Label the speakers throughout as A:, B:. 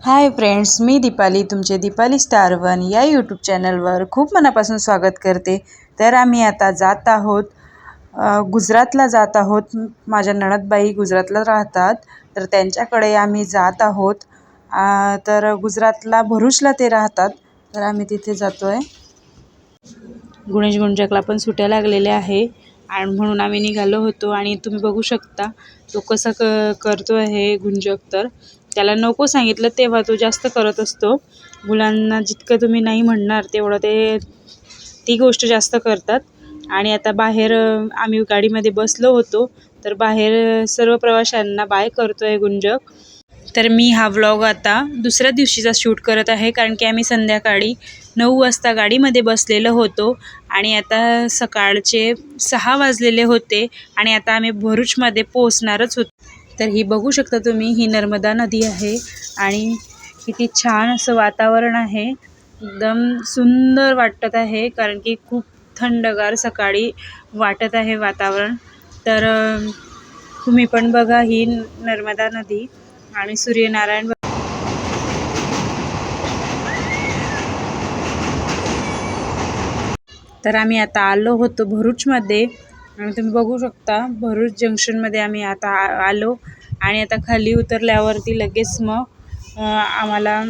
A: Hi friends मी दीपाली तुमचे Deepali star one या यूट्यूब चॅनलवर खूप मनापासून स्वागत करते. तर आम्ही आता जात आहोत गुजरातला जात आहोत. माझ्या नणदबाई गुजरातला राहतात. तर त्यांच्याकडे आम्ही जात आहोत. तर गुजरातला भरूचला ते राहतात. तर आम्ही तिथे जातो आहे गुणेश गुंजकला पण सुट्या लागलेल्या आहे. आणि म्हणून आम्ही निघालो होतो. आणि तुम्ही बघू शकता तो कसा क करतो आहे गुंजक तर. त्याला नको सांगितलं तेव्हा तो जास्त करत असतो. मुलांना जितकं तुम्ही नाही म्हणणार तेवढं ते ती गोष्ट जास्त करतात. आणि आता बाहेर आम्ही गाडीमध्ये बसलो होतो तर बाहेर सर्व प्रवाशांना बाय करतो आहे गुंजक. तर मी हा व्लॉग आता दुसऱ्या दिवशीचा शूट करत आहे कारण की आम्ही संध्याकाळी नऊ वाजता गाडीमध्ये बसलेलो होतो. आणि आता सकाळचे सहा वाजलेले होते आणि आता आम्ही भरूचमध्ये पोचणारच होतो. तर ही बघू शकता तुम्ही ही नर्मदा नदी आहे आणि किती छान असं वातावरण आहे. एकदम सुंदर वाटत आहे कारण की खूप थंडगार सकाळी वाटत आहे वातावरण. तर तुम्ही पण बघा ही नर्मदा नदी आणि सूर्यनारायण तर आम्ही आता आलो होतो भरूचमध्ये आणि तुम्ही बघू शकता भरूच जंक्शनमध्ये आम्ही आता आ- आलो. आणि आता खाली उतरल्यावरती लगेच मग आम्हाला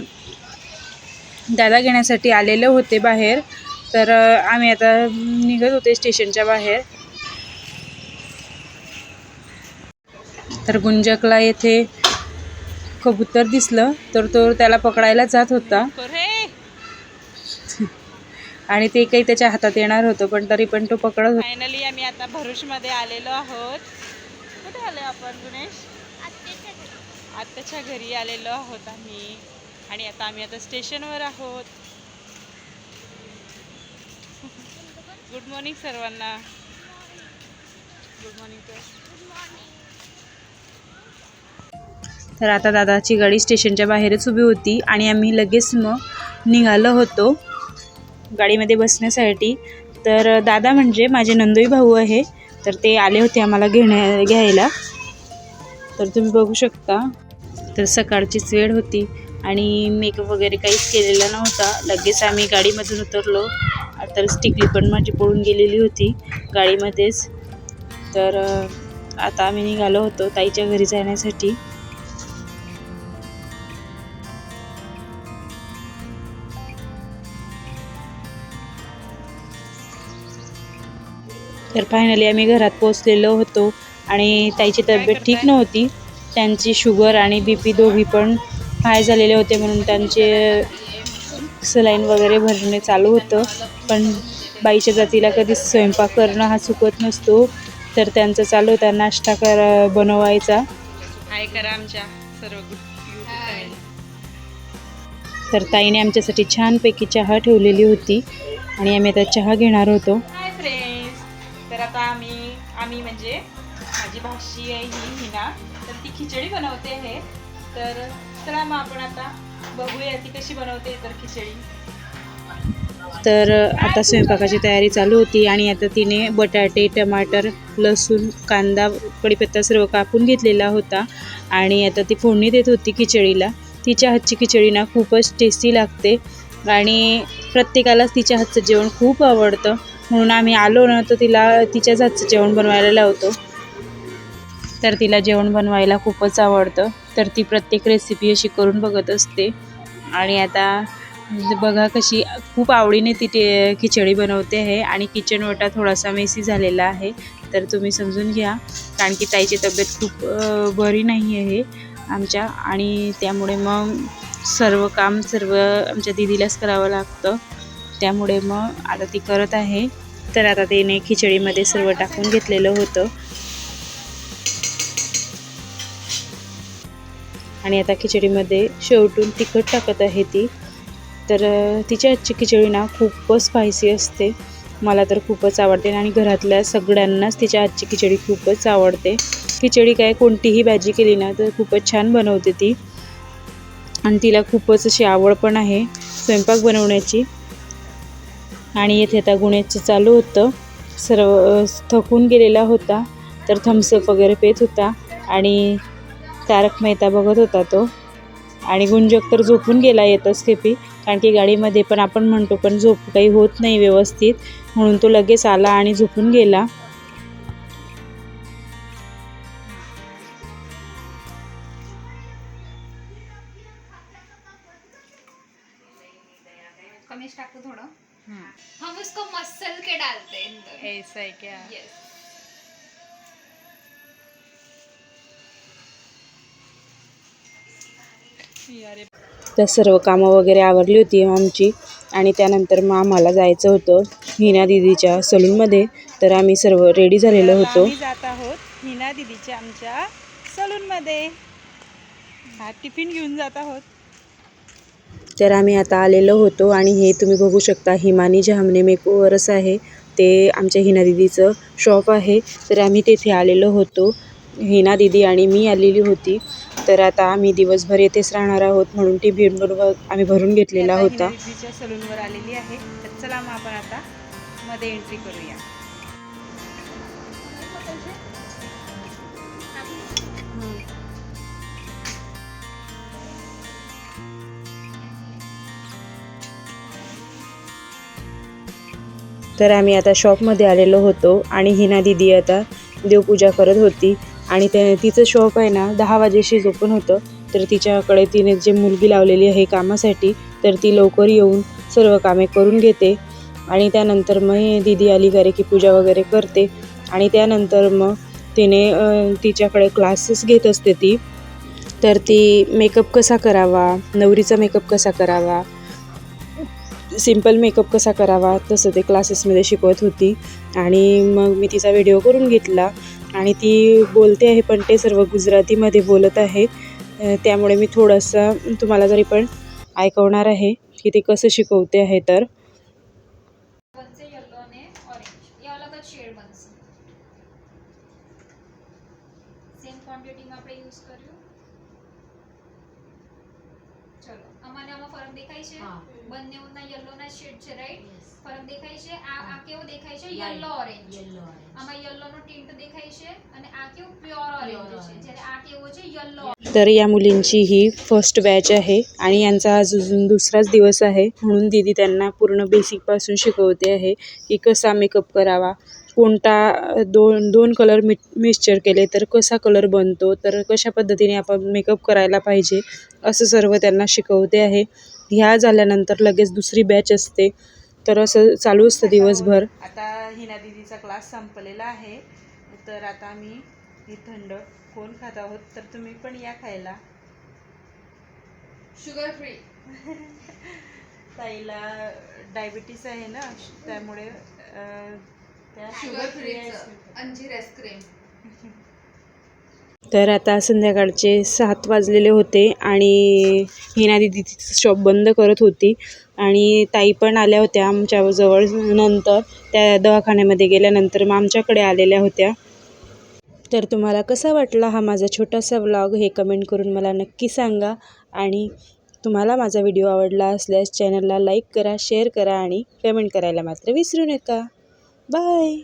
A: दादा घेण्यासाठी आलेले होते बाहेर. तर आम्ही आता निघत होते स्टेशनच्या बाहेर. तर गुंजकला येथे कबूतर दिसलं तर तो त्याला पकडायला जात होता. आणि ते काही त्याच्या हातात येणार होतं पण तरी पण तो पकडत होता. फायनली आम्ही आता भरूचमध्ये आलेलो आहोत. कुठे आलो आपण गुणेश? आत्ताच्या घरी आलेलो आहोत आम्ही. आणि आता आम्ही आता स्टेशनवर आहोत. गुड मॉर्निंग सर्वांना. गुड मॉर्निंग तर. आता दादाची गाडी स्टेशनच्या बाहेरच उभी होती आणि आम्ही लगेच मग निघालो होतो गाडीमध्ये बसण्यासाठी. तर दादा म्हणजे माझे नंदोई भाऊ आहे. तर ते आले होते आम्हाला घेण्या घ्यायला. तर तुम्ही बघू शकता. तर सकाळचीच वेळ होती आणि मेकअप वगैरे काहीच केलेला नव्हता. लगेच आम्ही गाडीमधून उतरलो. तर स्टिकली पण माझी पळून गेलेली होती गाडीमध्येच. तर आता आम्ही निघालो होतो ताईच्या घरी जाण्यासाठी. तर फायनली आम्ही घरात पोचलेलो होतो. आणि ताईची तब्येत ठीक नव्हती. त्यांची शुगर आणि बी पी दोघी पण हाय झालेले होते म्हणून त्यांचे सलाईन वगैरे भरणे चालू होतं. पण बाईच्या जातीला कधी स्वयंपाक करणं हा चुकत नसतो. तर त्यांचं चालू होता. नाश्ता कर बनवायचा. हाय करा आमच्या सर्व तर ताईने आमच्यासाठी छानपैकी चहा ठेवलेली होती. आणि आम्ही आता चहा घेणार होतो. हाय फ्रेंड्स तर आता आम्ही आम्ही म्हणजे माझी भाषी आहे ही हिना तर ती खिचडी बनवते आहे तर चला मग आपण आता बघूया ती कशी बनवते तर खिचडी. तर आता स्वयंपाकाची तयारी चालू होती आणि आता तिने बटाटे टमाटर लसूण कांदा कढीपत्ता सर्व कापून घेतलेला होता. आणि आता ती फोडणी देत होती खिचडीला. तिच्या हातची खिचडी ना खूपच टेस्टी लागते आणि प्रत्येकालाच तिच्या हातचं जेवण खूप आवडतं. म्हणून आम्ही आलो ना तर तिला तिच्याच हातचं जेवण बनवायला लावतो. तर तिला जेवण बनवायला खूपच आवडतं. तर ती प्रत्येक रेसिपी अशी करून बघत असते. आणि आता म्हणजे बघा कशी खूप आवडीने ती ते खिचडी बनवते आहे आणि किचन ओटा थोडासा मेसी झालेला आहे. तर तुम्ही समजून घ्या. कारण की ताईची तब्येत खूप बरी नाही आहे आमच्या. आणि त्यामुळे मग सर्व काम सर्व आमच्या दिदीलाच करावं लागतं. त्यामुळे मग आता ती करत आहे. तर आता तिने खिचडीमध्ये सर्व टाकून घेतलेलं होतं. आणि आता खिचडीमध्ये शेवटून तिखट टाकत आहे ती. तर तिची तिच्या आजची खिचडी ना खूपच स्पायसी असते. मला तर खूपच आवडते आणि घरातल्या सगळ्यांनाच तिच्या आजची खिचडी खूपच आवडते. खिचडी काय कोणतीही भाजी केली ना तर खूपच छान बनवते ती. आणि तिला खूपच अशी आवड पण आहे स्वयंपाक बनवण्याची. आणि येथे आता गुण्याचं चालू होतं. सर्व थकून गेलेला होता. तर थम्सअप वगैरे पेत होता. आणि तारक मेहता बघत होता तो. आणि गुंजक तर झोपून गेला येतच खेपी. कारण की गाडीमध्ये पण आपण म्हणतो पण झोप काही होत नाही व्यवस्थित. म्हणून तो लगेच आला आणि झोपून गेला.
B: कमीच टाकतो थोडं. हम उसको मसल के डालते. हैं
A: ऐसा है क्या
B: यस
A: तर सर्व कामं वगैरे आवरली होती आमची. आणि त्यानंतर मग आम्हाला जायचं होतं हिना दिदीच्या सलूनमध्ये. तर आम्ही सर्व रेडी झालेलो होतो. जात आहोत हिना दिदीच्या आमच्या सलूनमध्ये. हा टिफिन घेऊन जात आहोत. तर आम्ही आता आलेलो होतो आणि हे तुम्ही बघू शकता हिमानी जहामने मेकओव्हरच आहे ते आमच्या हिना दिदीचं शॉप आहे. तर आम्ही तेथे आलेलो होतो. हिना दिदी आणि मी आलेली होती. तर आता आम्ही दिवसभर येथेच राहणार आहोत म्हणून टी व्ही आम्ही भरून घेतलेला होता. सलूनवर आलेली आहे. तर चला मग आपण आता मध्ये एंट्री करूया. तर आम्ही आता शॉपमध्ये आलेलो होतो आणि हिना दिदी आता देवपूजा करत होती. आणि ते तिचं शॉप आहे ना दहा वाजेशी ओपन होतं. तर तिच्याकडे तिने जे मुलगी लावलेली आहे कामासाठी तर ती लवकर येऊन सर्व कामे करून घेते. आणि त्यानंतर मग हे दीदी आली घरे की पूजा वगैरे करते. आणि त्यानंतर मग तिने तिच्याकडे क्लासेस घेत असते ती. तर ती मेकअप कसा करावा नवरीचा मेकअप कसा करावा सिंपल मेकअप कसा करावा तसं ते क्लासेसमध्ये शिकवत होती. आणि मग मी तिचा व्हिडिओ करून घेतला. आणि ती बोलते आहे पण ते सर्व गुजरातीमध्ये बोलत आहे. त्यामुळे मी थोडंसं तुम्हाला तरी पण ऐकवणार आहे की ते कसं शिकवते आहे तर.
B: ફરક દેખાય છે બંનેના યલોના શેડ છે રાઈટ ફરક દેખાય છે આ આ કેવો દેખાય છે યલો ઓરેન્જ આમાં યલોનો ટિન્ટ દેખાય છે અને આ કેવું પ્યોર ઓરેન્જ છે જ્યારે આ કેવો છે યલો
A: तर या मुलींची ही फर्स्ट बॅच आहे आणि यांचा आज अजून दुसराच दिवस आहे म्हणून दीदी त्यांना पूर्ण बेसिकपासून शिकवते आहे की कसा मेकअप करावा कोणता अ, दोन दोन कलर मि मिक्सचर केले तर कसा कलर बनतो तर कशा पद्धतीने आपण मेकअप करायला पाहिजे असं सर्व त्यांना शिकवते आहे ह्या झाल्यानंतर लगेच दुसरी बॅच असते. तर असं चालू असतं दिवसभर. आता हिना दिदीचा क्लास संपलेला आहे. तर आता आम्ही ही थंड कोण खात आहोत? तर तुम्ही पण या खायला.
B: शुगर फ्री
A: ताईला डायबिटीस आहे ना त्यामुळे त्या
B: शुगर फ्रीचं अंजीर आईस्क्रीम
A: तर आता संध्याकाळचे सात वाजलेले होते आणि हिना दिदी तिचं शॉप बंद करत होती. आणि ताई पण आल्या होत्या आमच्या जवळ नंतर. त्या दवाखान्यामध्ये गेल्यानंतर मग आमच्याकडे आलेल्या होत्या. तर तुम्हाला कसा वाटला हा माझा छोटासा व्लॉग हे कमेंट करून मला नक्की सांगा. आणि तुम्हाला माझा व्हिडिओ आवडला असल्यास चॅनलला लाईक करा शेअर करा आणि कमेंट करायला मात्र विसरू नका. बाय